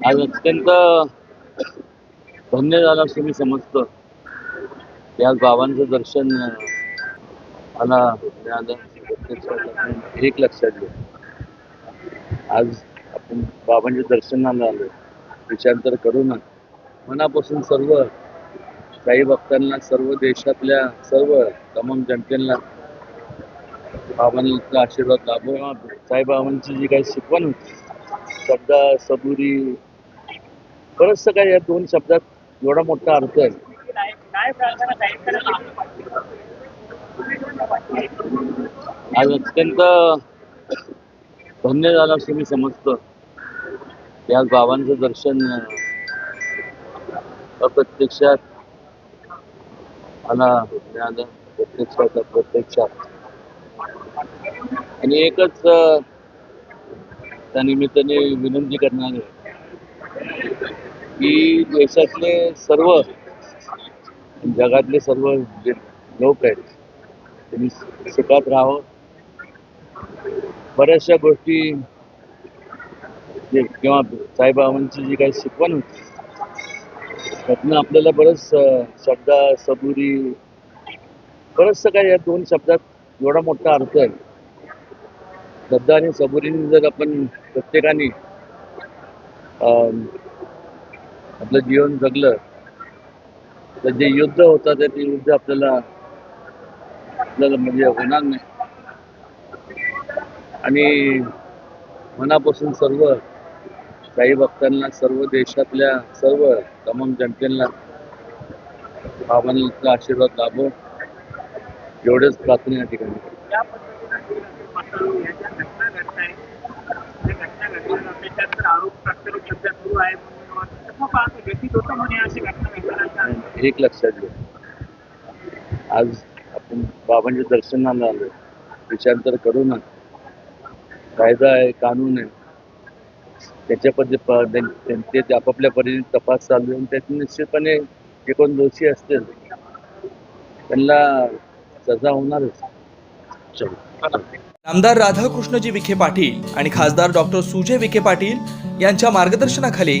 आज अत्यंत धन्य झालं असं मी समजतो. या बाबांचं दर्शन मला मिळालं. एक लक्षात घ्या. आज आपण बाबांच्या दर्शनाला आलो. विचार तर करू ना. मनापासून सर्व काही भक्तांना सर्व देशातल्या सर्व तमाम जनतेला बाबांचा आशीर्वाद लाभो. साईबाबांची जी काही शिकवण होती शब्दा सबुरी बरंचसं काही या दोन शब्दात एवढा मोठा अर्थ आहे. आज अत्यंत धन्य झालं असं मी समजतो. या बाबांचं दर्शन अप्रत्यक्षात मला मिळालं प्रत्यक्षात अप्रत्यक्षात. आणि एकच त्या निमित्ताने विनंती करणार आहे. की देशातले सर्व जगातले सर्व जे लोक आहेत त्यांनी सुखात राहावं. बऱ्याचशा गोष्टी जे किंवा साईबाबांची जी काही शिकवण होती त्यातनं आपल्याला बरंच अं, शब्दा सबुरी बरंचसं काही या दोन शब्दात एवढा मोठा अर्थ आहे. श्रद्धा आणि सबुरीने जर आपण प्रत्येकाने अं, आपलं जीवन जगलं तर जे युद्ध होतं ते युद्ध आपल्याला आपल्याला म्हणजे होणार नाही. आणि मनापासून सर्व काही भक्तांना सर्व देशातल्या सर्व तमाम जनतेला बाबांचा आशीर्वाद लाभो. एवढेच प्रार्थना या ठिकाणी. होतं एक लक्षात घ्या. आज आपण बाबांच्या दर्शनाला आलो विचार तर करू ना. कायदा आहे कानून आहे. त्याच्या पद्धती ते आपापल्या परीने तपास चालू आहे आणि त्यात निश्चितपणे जे कोण दोषी असतील. त्यांना सजा होणारच. चलो. आमदार राधाकृष्णजी विखे पाटील आणि खासदार डॉक्टर सुजय विखे पाटील यांच्या मार्गदर्शनाखाली